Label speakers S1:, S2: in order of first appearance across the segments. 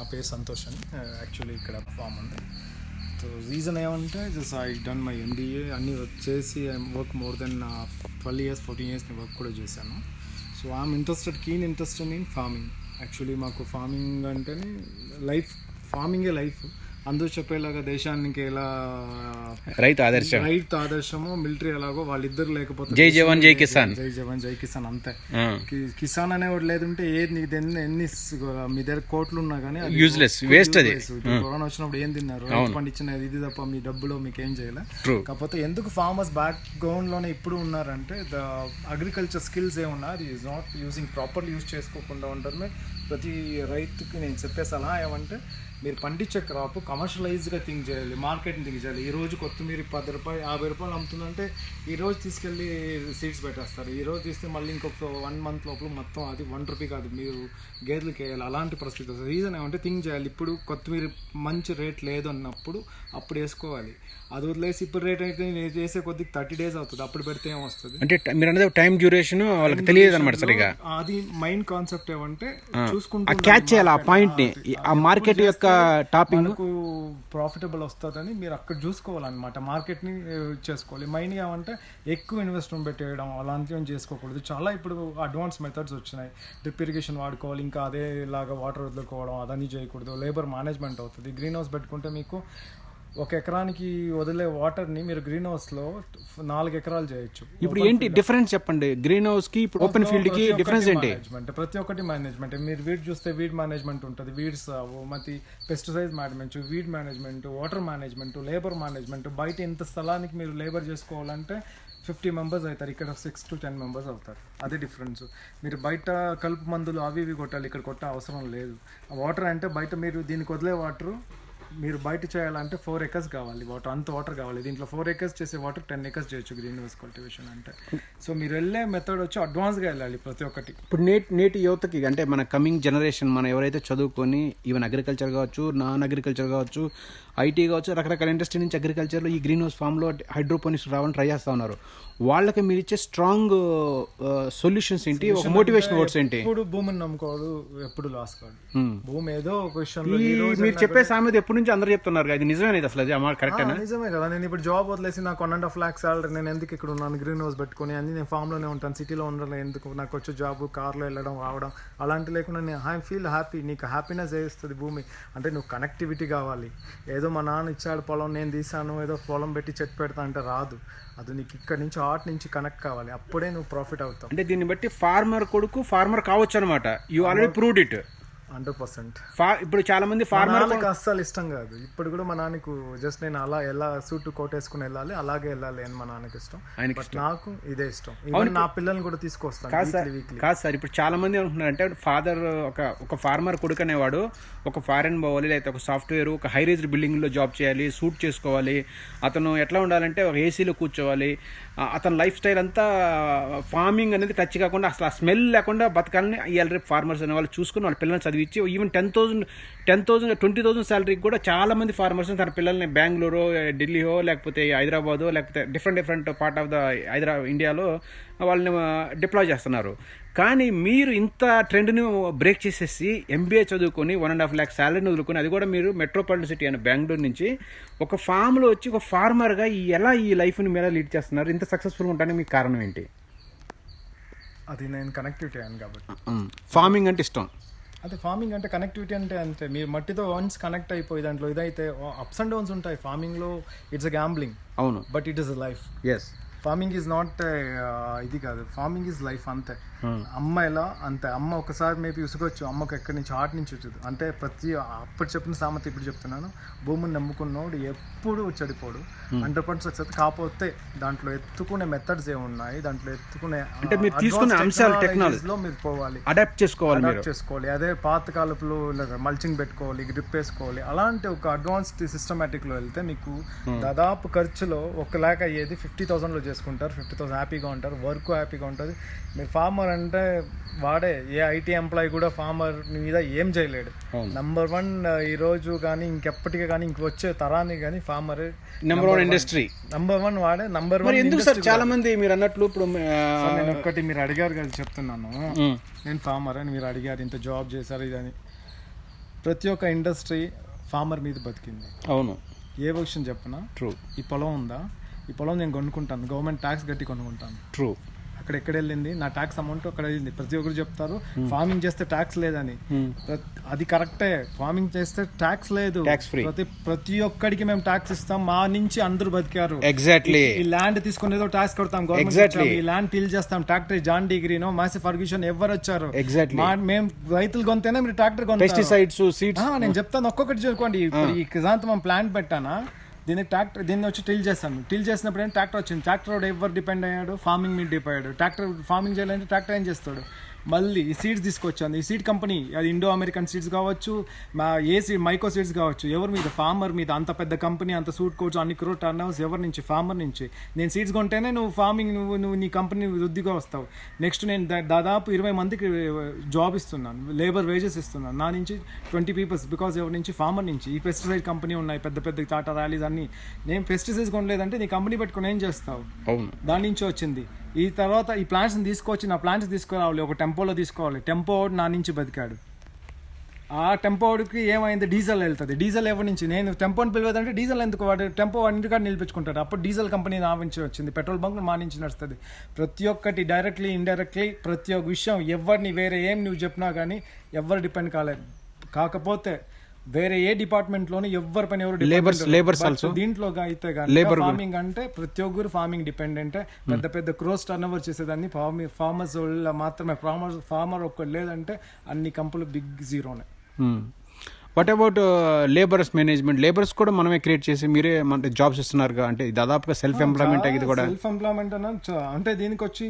S1: నా పేరు సంతోష్ అని యాక్చువల్లీ ఇక్కడ ఫామ్ ఉంది. సో రీజన్ ఏమంటే just I done my MBA అన్నీ వచ్చేసి I work more than twelve years fourteen years work కూడా చేశాను. So I'm interested keen interested in farming actually మాకు ఫార్మింగ్ అంటేనే లైఫ్ ఫార్మింగే లైఫ్ అందరూ చెప్పేలాగా దేశానికి ఎలా
S2: రైతు ఆదర్శం.
S1: రైతు ఆదర్శము మిలిటరీ ఎలాగో వాళ్ళిద్దరు లేకపోతే
S2: జై జవాన్ జై కిసాన్.
S1: జై జవాన్ జై కిసాన్ అంతే. కిసాన్ అనేవాడు లేదంటే ఏది నీకు ఎన్ని మీ దగ్గర కోట్లు ఉన్నా కానీ
S2: Useless, waste అది.
S1: కరోనా వచ్చినప్పుడు ఏం తిన్నారు? రైతు పండించిన ఇది తప్ప మీ డబ్బులో మీకు ఏం చేయలే. కాకపోతే ఎందుకు ఫార్మర్స్ బ్యాక్ గ్రౌండ్లోనే ఇప్పుడు ఉన్నారంటే ద అగ్రికల్చర్ స్కిల్స్ ఏమున్నా అది is not using properly use చేసుకోకుండా ఉండడమే ప్రతి రైతుకి నేను చెప్పే సలహా ఏమంటే మీరు పండించే క్రాప్ కమర్షియలైజ్గా థింక్ చేయాలి మార్కెట్ని థింక్ చేయాలి. ఈ రోజు కొత్తిమీర పది రూపాయలు యాభై రూపాయలు అమ్ముతుందంటే ఈ రోజు తీసుకెళ్ళి సీడ్స్ పెట్టేస్తారు. ఈ రోజు తీస్తే మళ్ళీ ఇంకొక వన్ మంత్ లోపల మొత్తం అది వన్ రూపీ కాదు మీరు గేదెలకి వేయాలి. అలాంటి పరిస్థితి వస్తుంది. రీజన్ ఏమంటే థింక్ చేయాలి. ఇప్పుడు కొత్తిమీర మంచి రేట్ లేదు అన్నప్పుడు అప్పుడు వేసుకోవాలి. అది వదిలేసి ఇప్పుడు రేట్ అయితే నేను చేసే కొద్దిగా థర్టీ డేస్ అవుతుంది. అప్పుడు పెడితే ఏం వస్తుంది
S2: అంటే మీరు అనేది టైం డ్యూరేషన్ వాళ్ళకి తెలియదు అనమాట సరిగా.
S1: అది మైండ్ కాన్సెప్ట్ ఏమంటే చూసుకుంటూ
S2: క్యాచ్ చేయాలి ఆ పాయింట్ని. ఆ మార్కెట్ యొక్క టాపింగ్.
S1: మనకు ప్రాఫిటబుల్ వస్తుందని మీరు అక్కడ చూసుకోవాలన్నమాట. మార్కెట్ని చేసుకోవాలి. మైండ్ ఏమంటే ఎక్కువ ఇన్వెస్ట్మెంట్ పెట్టేయడం అలాంటివి చేసుకోకూడదు. చాలా ఇప్పుడు అడ్వాన్స్ మెథడ్స్ వచ్చినాయి. డ్రిప్ ఇరిగేషన్ వాడుకోవాలి ఇంకా అదే ఇలాగా వాటర్ వదులుకోవడం అదని చేయకూడదు. లేబర్ మేనేజ్మెంట్ అవుతుంది. గ్రీన్ హౌస్ పెట్టుకుంటే మీకు ఒక ఎకరానికి వదిలే వాటర్ని మీరు గ్రీన్ హౌస్లో నాలుగు ఎకరాలు చేయొచ్చు.
S2: ఇప్పుడు ఏంటి డిఫరెన్స్ చెప్పండి? గ్రీన్ హౌస్కి ఇప్పుడు ఓపెన్ ఫీల్డ్కి
S1: ప్రతి
S2: డిఫరెన్స్ ఏంటి?
S1: మేనేజ్మెంట్ ప్రతి ఒక్కటి మేనేజ్మెంట్ మీరు వీడ్ చూస్తే వీడ్ మేనేజ్మెంట్ ఉంటుంది. వీడ్స్ మతి pesticide management weed management water management labour management బయట ఇంత స్థలానికి మీరు లేబర్ చేసుకోవాలంటే ఫిఫ్టీ మెంబర్స్ అవుతారు. ఇక్కడ సిక్స్ టు టెన్ మెంబర్స్ అవుతారు. అదే డిఫరెన్స్ మీరు బయట కలుపు మందులు అవి ఇవి కొట్టాలి. ఇక్కడ కొట్టే అవసరం లేదు. వాటర్ అంటే బయట మీరు దీనికి వదిలే వాటర్ మీరు బయట చేయాలంటే ఫోర్ ఎకర్స్ కావాలి. వాటర్ అంత వాటర్ కావాలి. దీంట్లో ఫోర్ ఎకర్స్ చేసే వాటర్ టెన్ ఎకర్స్ చేయొచ్చు గ్రీన్ హౌస్ కల్టివేషన్ అంటే. సో మీరు వెళ్ళే మెథడ్ వచ్చి అడ్వాన్స్గా వెళ్ళాలి ప్రతి ఒక్కటి.
S2: ఇప్పుడు నేటి నేటి యువతకి అంటే మన కమింగ్ జనరేషన్ మనం ఎవరైతే చదువుకొని ఈవెన్ అగ్రికల్చర్ కావచ్చు నాన్ అగ్రికల్చర్ కావచ్చు ఐటీ కావచ్చు రకరకాల ఇండస్ట్రీ నుంచి అగ్రికల్చర్లో ఈ గ్రీన్ హౌస్ ఫామ్లో హైడ్రోపోనిక్స్ రావాలని ట్రై చేస్తూ ఉన్నారు. వాళ్ళకి మీరు ఇచ్చే స్ట్రాంగ్ సొల్యూషన్స్ ఏంటి? ఒక మోటివేషన్ వర్డ్స్ ఏంటి?
S1: ఎప్పుడు భూమిని నమ్ముకోదు ఎప్పుడు లాస్ కాదు.
S2: Hmm.
S1: భూమి ఏదో రోజు
S2: మీరు చెప్పే సామెత ఎప్పటి నుంచి అందరూ చెప్తున్నారు ఇది నిజమేనేది అసలు? అది కరెక్ట్
S1: నిజమే కదా. నేను ఇప్పుడు జాబ్ వదిలేసి నాకు one and half lakh salary నేను ఎందుకు ఇక్కడ ఉన్నాను? గ్రీన్ హౌస్ పెట్టుకొని అన్ని నేను farm లోనే ఉంటాను. సిటీలో ఉండడం ఎందుకు? నాకు వచ్చే జాబ్ కార్లో వెళ్ళడం రావడం అలాంటి లేకుండా నేను ఐ ఫీల్ హ్యాపీ నీకు హ్యాపీనెస్ చేస్తుంది భూమి? అంటే నువ్వు కనెక్టివిటీ కావాలి. ఏదో మా నాన్న ఇచ్చాడు పొలం నేను తీసాను ఏదో పొలం పెట్టి చెట్టు పెడతా అంటే రాదు. అది నీకు ఇక్కడ నుంచి ఆర్ట్ నుంచి కనెక్ట్ కావాలి. అప్పుడే నువ్వు ప్రాఫిట్ అవుతావు.
S2: అంటే దీన్ని బట్టి ఫార్మర్ కొడుకు ఫార్మర్ కావచ్చు అనమాట you already proved it
S1: hundred percent.
S2: ఇప్పుడు చాలా మంది ఫార్మర్
S1: అస్సలు ఇష్టం కాదు. ఇప్పుడు కూడా మా నాన్నకు జస్ట్ నేను అలా ఎలా సూట్ కోట్ వేసుకుని వెళ్ళాలి అలాగే వెళ్ళాలి అని మా నాన్నకి ఇష్టం. నాకు ఇదే ఇష్టం. నా పిల్లల్ని కూడా తీసుకొస్తాను
S2: కాదు సార్ ఇప్పుడు చాలా మంది అనుకుంటున్నారు అంటే ఫాదర్ ఒక ఒక ఫార్మర్ కొడుకు అనేవాడు ఒక ఫారెన్ పోవాలి లేకపోతే ఒక సాఫ్ట్వేర్ ఒక హై రేజ్ బిల్డింగ్లో జాబ్ చేయాలి సూట్ చేసుకోవాలి. అతను ఎట్లా ఉండాలంటే ఒక ఏసీలో కూర్చోవాలి. అతని లైఫ్ స్టైల్ అంతా ఫార్మింగ్ అనేది టచ్ కాకుండా అసలు ఆ స్మెల్ లేకుండా బతకాలని ఇవాళ రేపు ఫార్మర్స్ అనే వాళ్ళు చూసుకుని వాళ్ళ పిల్లల్ని చదివించి even ten thousand ten thousand twenty thousand శాలరీకి కూడా చాలా మంది ఫార్మర్స్ తన పిల్లల్ని బెంగళూరు ఢిల్లీయో లేకపోతే హైదరాబాదో లేకపోతే different different part of the Hyderabad ఇండియాలో వాళ్ళని డిప్లాయ్ చేస్తున్నారు. కానీ మీరు ఇంత ట్రెండ్ని బ్రేక్ చేసేసి ఎంబీఏ చదువుకొని వన్ అండ్ హాఫ్ ల్యాక్ శాలరీని వదులుకొని అది కూడా మీరు మెట్రోపాలిటన్ సిటీ అయిన బెంగళూరు నుంచి ఒక ఫామ్లో వచ్చి ఒక ఫార్మర్గా ఈ ఎలా ఈ లైఫ్ని మీరు లీడ్ చేస్తున్నారు? ఇంత సక్సెస్ఫుల్గా ఉండడానికి మీకు కారణం ఏంటి?
S1: అది నేను కనెక్టివిటీ అయ్యాను కాబట్టి.
S2: ఫార్మింగ్ అంటే ఇష్టం.
S1: అదే ఫార్మింగ్ అంటే కనెక్టివిటీ అంటే అంతే. మీరు మట్టితో వన్స్ కనెక్ట్ అయిపోయి దాంట్లో ఇదైతే అప్స్ అండ్ డౌన్స్ ఉంటాయి ఫార్మింగ్లో ఇట్స్ అ గ్యాంబ్లింగ్
S2: అవును.
S1: But it is life
S2: as
S1: farming is not ఇది కాదు. ఫార్మింగ్ ఈజ్ లైఫ్ అంతే. అమ్మ ఎలా? అంతే. అమ్మ ఒకసారి మేబీ ఉసుగొచ్చు అమ్మకు ఎక్కడి నుంచి? ఆటి నుంచి వచ్చేది. అంటే ప్రతి అప్పుడు చెప్పిన సామెత ఇప్పుడు చెప్తున్నాను. భూమిని నమ్ముకున్నోడు ఎప్పుడు చెడిపోడు. హండ్రెడ్ పర్సెంట్ సక్సెస్ కాకపోతే దాంట్లో ఎత్తుకునే మెథడ్స్ ఏమున్నాయి? దాంట్లో ఎత్తుకునే
S2: అంటే మీరు తీసుకునే అంశాలు, technology.
S1: లో మీరు పోవాలి.
S2: అడాప్ట్ చేసుకోవాలి
S1: అడాప్ట్ చేసుకోవాలి. అదే పాత కాలపులో మల్చింగ్ పెట్టుకోవాలి గ్రిప్ వేసుకోవాలి. అలాంటి ఒక అడ్వాన్స్డ్ సిస్టమేటిక్లో వెళ్తే మీకు దాదాపు ఖర్చులో ఒక ల్యాక్ అయ్యేది ఫిఫ్టీ థౌసండ్లో చేసుకుంటారు ఫిఫ్టీ థౌసండ్ హ్యాపీగా ఉంటారు వర్క్ హ్యాపీగా ఉంటుంది. మీరు ఫార్మర్ అంటే వాడే ఏ ఐటీ ఎంప్లాయ్ కూడా ఫార్మర్ మీద ఏం చేయలేడు. నంబర్ వన్ ఈ రోజు కానీ ఇంకెప్పటికీ కానీ ఇంక వచ్చే తరానికి కానీ farmer
S2: number one industry
S1: number one వాడే నంబర్ వన్
S2: ఎందుకు సార్ చాలా మంది మీరు అన్నట్లు ఇప్పుడు
S1: నేను ఒక్కటి మీరు అడిగారు కదా చెప్తున్నాను. నేను ఫార్మర్ అని మీరు అడిగారు ఇంత జాబ్ చేశారు ఇదని. ప్రతి ఒక్క ఇండస్ట్రీ ఫార్మర్ మీద బతికింది.
S2: అవును.
S1: ఏ విషయం చెప్పనా?
S2: ట్రూ
S1: ఈ పొలం ఉందా? ఈ పొలం నేను కొనుక్కుంటాను. గవర్నమెంట్ ట్యాక్స్ కట్టి కొనుక్కుంటాను.
S2: ట్రూ
S1: అక్కడ ఎక్కడ వెళ్ళింది? నా ట్యాక్స్ అమౌంట్ అక్కడ వెళ్ళింది. ప్రతి ఒక్కరు చెప్తారు ఫార్మింగ్ చేస్తే ట్యాక్స్ లేదని. ప్రతి- అది కరెక్టే ఫార్మింగ్ చేస్తే ట్యాక్స్ లేదు. ప్రతి ప్రతి ఒక్కడికి మేము ట్యాక్స్ ఇస్తాం. మా నుంచి అందరూ బతికారు.
S2: ఎగ్జాక్ట్లీ
S1: ఈ ల్యాండ్ తీసుకుని ఏదో ట్యాక్స్ కొడతాం. ఇచ్చాం, ఈ ల్యాండ్ టీల్ చేస్తాం. ట్రాక్టర్ జాన్ డిగ్రీనో మాసి ఫర్గ్యూషన్ ఎవరు వచ్చారు.
S2: ఎగ్జాక్ట్లీ
S1: మేము రైతులు కొంతేనే మీరు ట్రాక్టర్ కొంటారు.
S2: పెస్టిసైడ్స్ సీడ్స్
S1: ఆ, నేను చెప్తాను. ఒక్కొక్కటి చూసుకోండి ఈ క్రిజాంతమం ప్లాంట్ పెట్టానా? దీన్ని ట్రాక్టర్ దీన్ని వచ్చి టిల్ చేస్తాను. టిల్ చేసినప్పుడు ఏంటి ట్రాక్టర్ వచ్చింది? ట్రాక్టర్ ఎవరు డిపెండ్ అయ్యాడు? ఫార్మింగ్ మీద డిపెండ్ అయ్యాడు. ట్రాక్టర్ ఫార్మింగ్ చేయాలంటే ట్రాక్టర్ ఏం చేస్తాడు? మళ్ళీ సీడ్స్ తీసుకొచ్చాను ఈ సీడ్ కంపెనీ అది ఇండో అమెరికన్ సీడ్స్ కావచ్చు మా ఏ సీడ్ మైకో సీడ్స్ కావచ్చు ఎవరి మీద ఫార్మర్ మీద అంత పెద్ద కంపెనీ అంత సూట్ కోచ్ అన్ని క్రో టర్న్ హౌస్ ఎవరి నుంచి? ఫార్మర్ నుంచి. నేను సీడ్స్ కొంటేనే నువ్వు ఫార్మింగ్ నువ్వు నువ్వు నీ కంపెనీ వృద్ధిగా వస్తావు. నెక్స్ట్ నేను దాదాపు ఇరవై మందికి జాబ్ ఇస్తున్నాను. లేబర్ వేజెస్ ఇస్తున్నాను. నా నుంచి ట్వంటీ పీపుల్స్ బికాస్ ఎవరి నుంచి? ఫార్మర్ నుంచి. ఈ పెస్టిసైడ్ కంపెనీ ఉన్నాయి పెద్ద పెద్ద టాటా ర్యాలీస్ అన్ని. నేను పెస్టిసైడ్స్ కొనలేదంటే నీ కంపెనీ పెట్టుకుని ఏం చేస్తావు? దాని నుంచి వచ్చింది. ఈ తర్వాత ఈ ప్లాంట్స్ని తీసుకొచ్చి నా ప్లాంట్స్ తీసుకురావాలి ఒక టెంపోలో తీసుకోవాలి. టెంపో నా నుంచి బతికాడు. ఆ టెంపోడికి ఏమైంది? డీజిల్ వెళ్తుంది. డీజిల్ ఎవరి నుంచి? నేను టెంపోని పిలవదంటే డీజిల్ ఎందుకు? వాడు టెంపో వాడి ఇంటికాడ నిలిపించుకుంటాడు. అప్పుడు డీజిల్ కంపెనీ నా నుంచి వచ్చింది. పెట్రోల్ బంక్ మా నుంచి నడుస్తుంది. ప్రతి ఒక్కటి డైరెక్ట్లీ ఇండైరెక్ట్లీ ప్రతి ఒక్క విషయం ఎవరిని వేరే ఏం నువ్వు చెప్పినా కానీ ఎవరు డిపెండ్ కాలేదు కాకపోతే వేరే ఏ డిపార్ట్మెంట్లోని ఎవరి పైన ఎవరు
S2: labours
S1: But
S2: also.
S1: దీంట్లో అయితే కానీ ఫార్మింగ్ అంటే ప్రతి ఒక్కరు ఫార్మింగ్ డిపెండెంట్ పెద్ద పెద్ద క్రోస్ టర్న్ ఓవర్ చేసేదాన్ని ఫార్మర్స్ వల్ల మాత్రమే. ఫార్మర్ ఫార్మర్ ఒక్కడు లేదంటే అన్ని కంపెనీలు big జీరోనే
S2: what about labours management labours కూడా మనమే క్రియేట్ చేసి మీరే మన జాబ్స్ ఇస్తున్నారు అంటే దాదాపుగా సెల్ఫ్ ఎంప్లాయ్మెంట్ ఇది కూడా.
S1: సెల్ఫ్ ఎంప్లాయ్మెంట్ అంటే దీనికి వచ్చి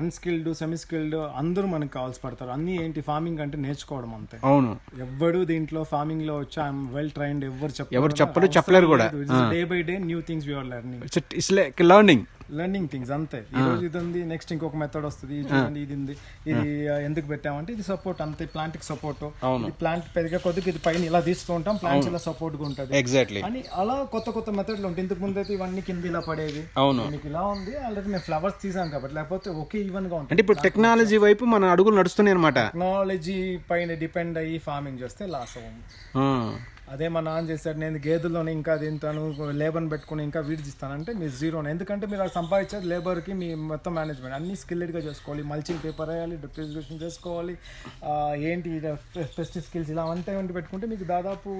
S1: అన్స్కిల్డ్ సెమీ స్కిల్డ్ అందరూ మనకు కావాల్సి పడతారు. అన్ని ఏంటి? ఫార్మింగ్ అంటే నేర్చుకోవడం అంతే.
S2: అవును.
S1: ఎవ్వడు దీంట్లో ఫార్మింగ్లో వచ్చి ఐఎమ్ వెల్ ట్రైన్డ్ ఎవరు చెప్పరు
S2: ఎవరు చెప్పరు, చెప్పలేరు కూడా.
S1: Day by day new things you're learning
S2: it's like learning
S1: learning things అంతే. ఈ రోజు ఇది ఉంది నెక్స్ట్ ఇంకొక మెథడ్ వస్తుంది ఇది చూడండి ఇది ఉంది. ఇది ఎందుకు పెట్టామంటే ఇది సపోర్ట్ అంతే ప్లాంట్కి సపోర్ట్. ప్లాంట్ పెరిగే కొద్దికి ఇది పైన ఇలా తీస్తూ ఉంటాం ప్లాంట్స్ ఇలా సపోర్ట్గా ఉంటుంది.
S2: ఎగ్జాక్ట్లీ
S1: అని అలా కొత్త కొత్త మెథడ్లు ఉంటాయి. ఇంతకు ముందు అయితే ఇవన్నీ కింద ఇలా పడేవి.
S2: అవును.
S1: దీనికి ఇలా ఉంది ఆల్రెడీ మేము ఫ్లవర్స్ తీసాం కాబట్టి లేకపోతే ఒకే ఈవెన్గా ఉంటుంది.
S2: అంటే ఇప్పుడు టెక్నాలజీ వైపు మన అడుగులు నడుస్తున్నాయి అనమాట
S1: టెక్నాలజీ పైన డిపెండ్ అయ్యి ఫార్మింగ్ చేస్తే లాస్ అవ్వము. అదే మా నాన్న చేశాడు నేను గేదెల్లోనే ఇంకా తింటాను లేబర్ని పెట్టుకుని ఇంకా వీడి మీరు జీరోనే ఎందుకంటే మీరు అది సంపాదించేది లేబర్కి మీ మొత్తం మేనేజ్మెంట్ అన్ని స్కిల్డ్గా చేసుకోవాలి. మల్చింగ్ పేపర్ వేయాలి డిప్రిజేషన్ చేసుకోవాలి ఏంటి పెస్టి స్కిల్స్ ఇలా అంతా ఏంటి పెట్టుకుంటే మీకు దాదాపు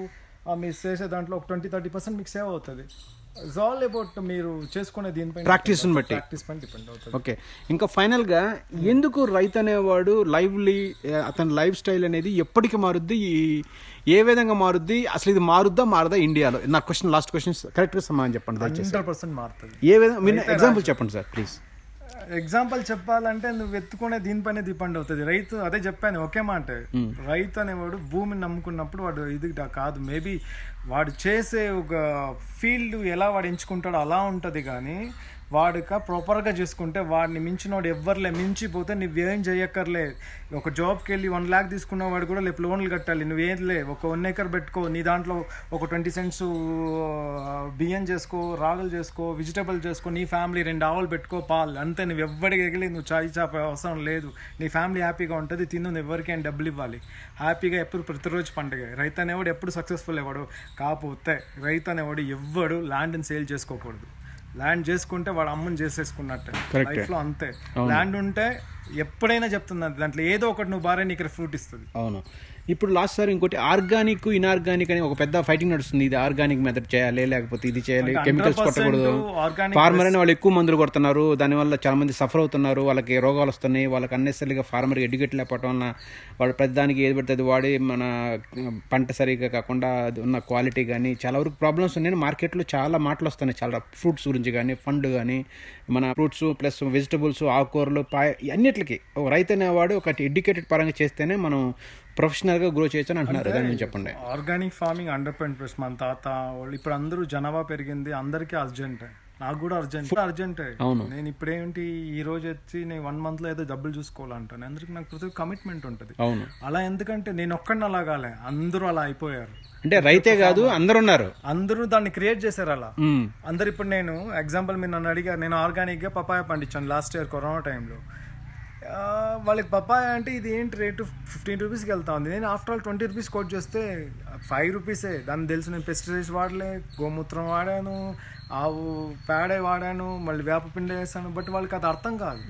S1: మీరు చేసే దాంట్లో ఒక ట్వంటీ థర్టీ పర్సెంట్ మీకు సేవ్ అవుతుంది. ఇట్స్ ఆల్ అబౌట్ మీరు చేసుకునే
S2: Practice ని బట్టి.
S1: ప్రాక్టీస్ పైన డిపెండ్ అవుతుంది.
S2: ఓకే ఇంకా ఫైనల్గా ఎందుకు రైతు అనేవాడు లైవ్లీ అతని లైఫ్ స్టైల్ అనేది ఎప్పటికి మారుద్ది? ఈ- ఏ విధంగా మారుద్ది? అసలు ఇది మారుద్దా మారదా ఇండియాలో? నా క్వశ్చన్ లాస్ట్ క్వశ్చన్ కరెక్ట్గా సమాధానం చెప్పండి దయచేసి.
S1: హండ్రెడ్ పర్సెంట్ మారుతుంది.
S2: ఏ విధంగా మీరు ఎగ్జాంపుల్ చెప్పండి సార్ ప్లీజ్
S1: ఎగ్జాంపుల్ చెప్పాలంటే నువ్వు ఎత్తుకునే దీనిపైనే డిపెండ్ అవుతుంది. రైతు అదే చెప్పాను ఒకే మాట. రైతు అనేవాడు భూమిని నమ్ముకున్నప్పుడు వాడు ఇది కాదు. మేబీ వాడు చేసే ఒక ఫీల్డ్ ఎలా వాడు ఎంచుకుంటాడో అలా ఉంటుంది కానీ వాడిక ప్రాపర్గా చేసుకుంటే వాడిని మించినోడు ఎవ్వరులే మించిపోతే నువ్వేం చేయక్కర్లే. ఒక జాబ్కి వెళ్ళి వన్ ల్యాక్ తీసుకున్న వాడు కూడా లేపు లోన్లు కట్టాలి. నువ్వేం లే ఒక వన్ ఏకర్ పెట్టుకో నీ దాంట్లో ఒక ట్వంటీ సెంట్స్ బియ్యం చేసుకో రాగులు చేసుకో వెజిటబుల్ చేసుకో నీ ఫ్యామిలీ రెండు ఆవులు పెట్టుకో పాలు. అంతే నువ్వు ఎవ్వడికి ఎగిలి నువ్వు చాయి చాప అవసరం లేదు. నీ ఫ్యామిలీ హ్యాపీగా ఉంటుంది తిను నువ్వు ఎవరికైనా డబ్బులు ఇవ్వాలి. హ్యాపీగా ఎప్పుడు ప్రతిరోజు పండుగ. రైతు అనేవాడు ఎప్పుడు సక్సెస్ఫుల్ అవ్వడు కాకపోతే రైతు అనేవాడు ఎవ్వడు ల్యాండ్ని సేల్ చేసుకోకూడదు. ల్యాండ్ చేసుకుంటే వాడు అమ్మని చేసేసుకున్నట్టే. లైఫ్లో అంతే. ల్యాండ్ ఉంటే ఎప్పుడైనా చెప్తున్నా దాంట్లో ఏదో ఒకటి నువ్వు భార్య నీకు ఫ్రూట్ ఇస్తుంది.
S2: అవును. ఇప్పుడు లాస్ట్ సార్ ఇంకోటి ఆర్గానిక్ ఇన్ఆర్గానిక్ అని ఒక పెద్ద ఫైటింగ్ నడుస్తుంది. ఇది ఆర్గానిక్ మెథడ్ చేయాలి లేకపోతే ఇది చేయాలి కెమికల్స్
S1: 100%
S2: కొట్టకూడదు. ఫార్మర్ అని వాళ్ళు ఎక్కువ మందులు కొడుతున్నారు. దానివల్ల చాలా మంది సఫర్ అవుతున్నారు. వాళ్ళకి రోగాలు వస్తున్నాయి. వాళ్ళకి అన్నెసరిగా ఫార్మర్ ఎడ్యుకేట్ లేకపోవడం వల్ల వాడు ప్రతిదానికి ఏది పడితే అది వాడి మన పంట సరిగా కాకుండా ఉన్న క్వాలిటీ కానీ చాలా వరకు ప్రాబ్లమ్స్ ఉన్నాయి. మార్కెట్లో చాలా మాటలు వస్తున్నాయి. చాలా ఫ్రూట్స్ గురించి కానీ ఫండ్ కానీ మన ఫ్రూట్స్ ప్లస్ వెజిటబుల్స్ ఆకుకూరలు పాయ అన్నిటికీ. ఒక రైతు అనేవాడు ఒక ఎడ్యుకేటెడ్ పరంగా చేస్తేనే మనం ప్రొఫెషనల్గా గ్రో చేయొచ్చు అని అంటున్నారు. దాని చెప్పండి.
S1: ఆర్గానిక్ ఫార్మింగ్ అండర్ పెంట్ మన తాత వాళ్ళు ఇప్పుడు అందరూ జనాభా పెరిగింది అందరికీ అర్జెంట్. నాకు కూడా అర్జెంట్ అర్జెంటే.
S2: అవును.
S1: నేను ఇప్పుడేంటి ఈ రోజు వచ్చి నేను వన్ మంత్లో ఏదో డబ్బులు చూసుకోవాలంటాను. ఎందుకు నాకు ప్రతి కమిట్మెంట్ ఉంటుంది.
S2: అవును.
S1: అలా ఎందుకంటే నేను ఒక్కడిని అలాగాలే అందరూ అలా అయిపోయారు.
S2: అంటే రైతే కాదు అందరు ఉన్నారు.
S1: అందరూ దాన్ని క్రియేట్ చేశారు అలా. అందరు ఇప్పుడు నేను ఎగ్జాంపుల్ మీరు నన్ను అడిగారు నేను ఆర్గానిక్గా పపాయ పండించాను లాస్ట్ ఇయర్ కరోనా టైంలో వాళ్ళకి పప్పాయ అంటే ఇది ఏంటి రేటు? ఫిఫ్టీన్ రూపీస్కి వెళ్తా ఉంది. నేను after all twenty rupees quote చేస్తే ఫైవ్ రూపీసే. దాన్ని తెలుసు నేను పెస్టిసైడ్స్ వాడలే గోమూత్రం వాడాను ఆవు పేడే వాడాను మళ్ళీ వేపపిండి వేసాను. బట్ వాళ్ళకి అది అర్థం కాదు.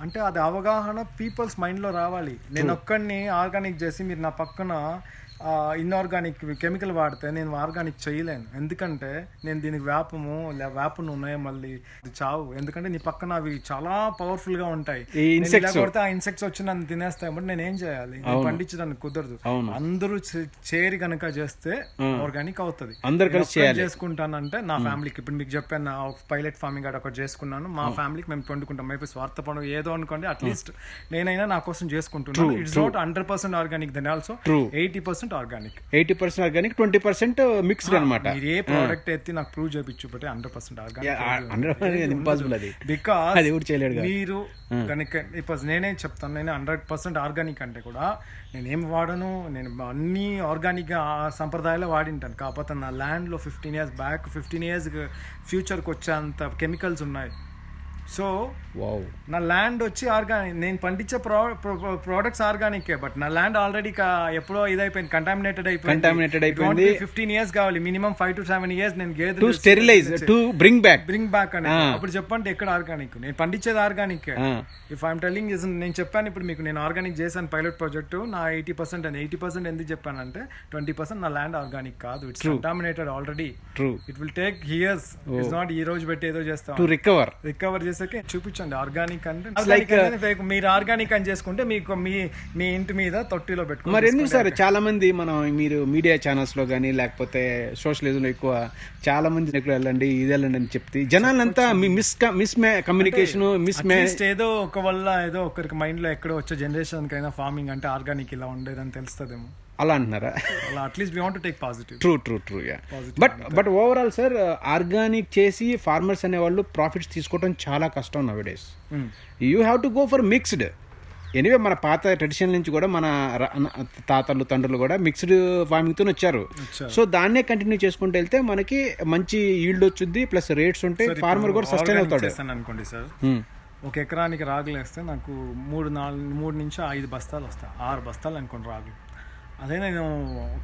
S1: అంటే అది అవగాహన పీపుల్స్ మైండ్లో రావాలి. నేను ఒక్కడిని ఆర్గానిక్ చేసి మీరు నా పక్కన ఇన్ఆర్గానిక్ కెమికల్ వాడితే నేను ఆర్గానిక్ చేయలేను. ఎందుకంటే నేను దీనికి వేపము వేప నూనె మళ్ళీ? చావు. ఎందుకంటే నీ పక్కన అవి చాలా పవర్ఫుల్గా ఉంటాయి. కొడితే ఆ ఇన్సెక్ట్స్ వచ్చి నన్ను తినేస్తాయి బట్ నేను ఏం చేయాలి? నేను పండించడానికి కుదరదు. అందరూ చేరి గనక చేస్తే ఆర్గానిక్ అవుతుంది. చేసుకుంటానంటే నా ఫ్యామిలీకి ఇప్పుడు మీకు చెప్పాను నా పైలట్ ఫార్మింగ్ అక్కడ ఒకటి చేసుకున్నాను. మా ఫ్యామిలీకి మేము వండుకుంటాం మైపు స్వార్థపడం ఏదో అనుకోండి అట్లీస్ట్ నేనైనా నా కోసం చేసుకుంటున్నాను. It's not hundred percent organic then also. Eighty percent organic
S2: eighty percent organic twenty percent mixed అనమాట
S1: మీరు ఏ ప్రోడక్ట్ ఎత్తి నాకు ప్రూవ్ చేయించు హండ్రెడ్ పర్సెంట్
S2: హండ్రెడ్ ఇంపాసిబుల్ అది.
S1: బికాస్
S2: అది చేయలేడు.
S1: మీరు కనుక ఇప్పుడు నేనే చెప్తాను నేను హండ్రెడ్ పర్సెంట్ ఆర్గానిక్ అంటే కూడా నేను ఏం వాడను నేను అన్ని ఆర్గానిక్ సంప్రదాయాలు వాడింటాను. కాకపోతే నా ల్యాండ్లో fifteen years back fifteen years ఫ్యూచర్కి వచ్చేంత కెమికల్స్ ఉన్నాయి. So
S2: wow.
S1: నా ల్యాండ్ వచ్చి ఆర్గానిక్ నేను పండించే ప్రోడక్ట్స్ ఆర్గానిక్ బట్ నా ల్యాండ్ ఆల్రెడీ ఎప్పుడో ఇదైపోయింది కంటామినేటెడ్ అయిపోయింది.
S2: Contaminated అయిపోయింది.
S1: ఫిఫ్టీన్ ఇయర్స్ కావాలి minimum five to seven years నేను
S2: టు
S1: గేదెలు
S2: sterilize to bring back
S1: bring back అని. అప్పుడు చెప్పండి ఎక్కడ ఆర్గానిక్. నేను పండించేది organic. If I'm telling is నేను చెప్పాను ఇప్పుడు మీకు నేను ఆర్గానిక్ చేశాను పైలట్ ప్రాజెక్ట్ నా ఎయిటీ పర్సెంట్ అని ఎయిటీ పర్సెంట్ ఎందుకు చెప్పానంటే ట్వంటీ పర్సెంట్ నా ల్యాండ్ ఆర్గానిక్ కాదు. It's contaminated already
S2: true
S1: it will take years it's not ఈ రోజు పెట్టి ఏదో చేస్తాం.
S2: రికవర్
S1: రికవర్ చేసాకే చూపించండి ఆర్గానిక్ అంటే fake. మీరు ఆర్గానిక్ అని చేసుకుంటే మీకు మీ మీ ఇంటి మీద తొట్టిలో పెట్టుకుని
S2: మరి ఎందుకు సార్? చాలా మంది మనం మీరు మీడియా ఛానల్స్లో కానీ లేకపోతే సోషలిజం లో ఎక్కువ చాలా మంది ఇక్కడ వెళ్ళండి ఇది వెళ్ళండి అని చెప్తే జనాలంతా మీ miss miss communication miss
S1: Atleast ఏదో ఒక వల్ల ఏదో ఒకరికి మైండ్లో ఎక్కడో వచ్చే జనరేషన్ కైనా ఫార్మింగ్ అంటే ఆర్గానిక్ ఇలా ఉండేదని తెలుస్తుందేమో.
S2: అలా అంటున్నారా?
S1: అలా at least we want take positive
S2: true true true yeah but but overall sir organic చేసి ఫార్మర్స్ అనేవాళ్ళు ప్రాఫిట్స్ తీసుకోవడం చాలా కష్టం now days you have to go for mixed anyway మన పాత ట్రెడిషన్ నుంచి కూడా మన తాతలు తండ్రులు కూడా మిక్స్డ్ ఫార్మింగ్తో వచ్చారు. సో దాన్నే కంటిన్యూ చేసుకుంటూ వెళ్తే మనకి మంచి ఈల్డ్ వచ్చింది ప్లస్ రేట్స్ ఉంటాయి ఫార్మర్ కూడా సస్టైన్ అవుతాడు.
S1: అనుకోండి సార్
S2: Hmm.
S1: ఒక ఎకరానికి రాగులు వేస్తే నాకు మూడు నాలుగు మూడు నుంచి ఐదు బస్తాలు వస్తాయి. ఆరు బస్తాలు అనుకోండి రాగులు. అదే నేను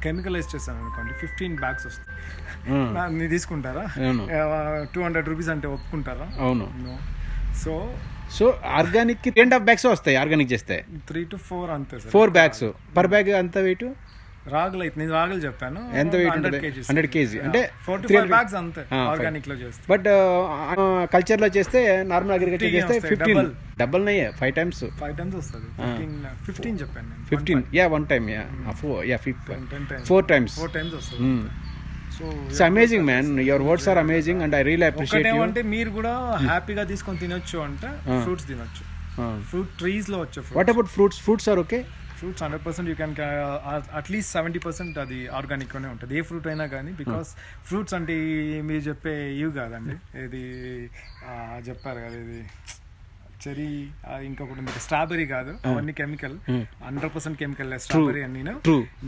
S1: కెమికలైజ్ చేశాను అనుకోండి ఫిఫ్టీన్ బ్యాగ్స్ వస్తాయి.
S2: Hmm.
S1: మీరు తీసుకుంటారా. టూ హండ్రెడ్ రూపీస్ అంటే ఒప్పుకుంటారా?
S2: అవును.
S1: సో
S2: సో ఆర్గానిక్కి రెండు ఆఫ్ బ్యాగ్స్ వస్తాయి ఆర్గానిక్ చేస్తే.
S1: త్రీ టు ఫోర్ అంతే
S2: ఫోర్ బ్యాగ్స్ పర్ బ్యాగ్ అంత వెయిట్
S1: రాగులు అయితే నేను రాగులు చెప్పాను.
S2: ఎంత weight
S1: హండ్రెడ్
S2: ఉంటుంది?
S1: Kgs
S2: 100 kg. అంటే
S1: ఫోర్ టు
S2: 300
S1: ఫైవ్ బ్యాగ్స్ అంతే
S2: Ah.
S1: ఆర్గానిక్లో చేస్తే.
S2: బట్ కల్చర్లో చేస్తే నార్మల్ అగ్రికల్చర్
S1: 15
S2: చేస్తే ఫిఫ్టీన్. డబల్ నయ్యే ఫైవ్ టైమ్స్
S1: ఫైవ్ టైమ్స్ వస్తుంది. ఫిఫ్టీన్ ఫిఫ్టీన్ చెప్పాను నేను.
S2: Fifteen yeah one time yeah four yeah ఫిఫ్
S1: ten times
S2: four times
S1: four times వస్తుంది. So
S2: it's amazing man your words are amazing and I real appreciate you
S1: ఒకటేమంటే మీరు కూడా హ్యాపీగా తీసుకొని తినొచ్చు అంటే ఫ్రూట్స్ తినొచ్చు. ఫ్రూట్ ట్రీస్లో వచ్చే fruit
S2: what about fruits fruits are okay
S1: fruits hundred percent you can at least seventy percent అది ఆర్గానిక్లోనే ఉంటుంది. ఏ ఫ్రూట్ అయినా కానీ బికాస్ ఫ్రూట్స్ అంటే మీరు చెప్పే ఇవి కాదండి. ఇది చెప్పారు కదా ఇది చెరీ ఇంకొకటి ఉంది. స్ట్రాబెరీ కాదు అవన్నీ chemical. Hundred percent chemical strawberry అన్ని.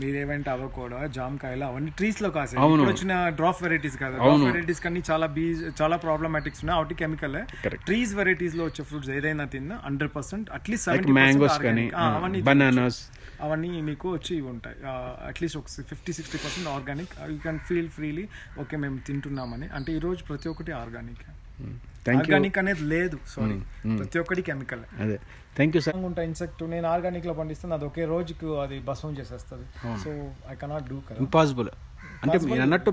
S1: మీరేమంటే అవకోడా జామకాయలు అవన్నీ ట్రీస్లో కాసే ఇప్పుడు వచ్చిన డ్రాప్ వెరైటీస్ కాదు. డ్రాప్ వెరైటీస్ కన్నీ చాలా బీజ్ చాలా ప్రాబ్లమాటిక్స్ ఉన్నాయి. ఒకటి కెమికల్. ట్రీస్ వెరైటీస్లో వచ్చే ఫ్రూట్స్ ఏదైనా తిన్నా hundred percent at least seventy
S2: mangoes కానీ
S1: అవన్నీ
S2: బనానాస్
S1: అవన్నీ మీకు వచ్చి ఇవి ఉంటాయి. అట్లీస్ట్ ఒక fifty sixty percent organic you can feel freely okay మేము తింటున్నామని. అంటే ఈ రోజు ప్రతి ఒక్కటి ఆర్గానిక్ ఆర్గానిక్ అనేది లేదు సారీ ప్రతి ఒక్కటి కెమికల్
S2: అదే. థ్యాంక్ యూ సార్
S1: ఉంటాయి ఇన్సెక్ట్ నేను ఆర్గానిక్లో పండిస్తాను అది ఒకే రోజుకు అది భస్మం చేసేస్తుంది. So I cannot do
S2: impossible అంటే మీరు అన్నట్టు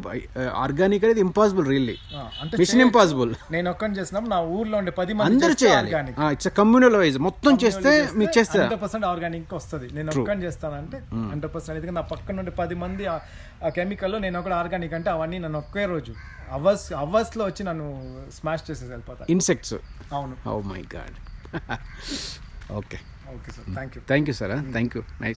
S2: ఆర్గానిక్ అనేది ఇంపాసిబుల్ రియల్లీ
S1: అంటే
S2: మిషన్ ఇంపాసిబుల్
S1: నేను ఒక్కని చేసినప్పుడు నా ఊర్లో ఉండే పది మంది
S2: అందరూ చేయాలి. ఇట్స్ కమ్యూనల్ వైజ్ మొత్తం చేస్తే మీకు చేస్తారు.
S1: హండ్రెడ్ పర్సెంట్ ఆర్గానిక్ వస్తుంది. నేను ఒక్కని చేస్తానంటే హండ్రెడ్ పర్సెంట్ ఎందుకంటే నా పక్కన ఉండే పది మంది ఆ- ఆ కెమికల్ నేను ఒకటి ఆర్గానిక్ అంటే అవన్నీ నన్ను ఒకే రోజు అవర్స్ అవర్స్లో వచ్చి నన్ను స్మాష్ చేసేసి వెళ్ళిపోతాయి
S2: ఇన్సెక్ట్స్
S1: అవును.
S2: ఓ my god okay
S1: okay sir thank you
S2: thank you sir thank you nice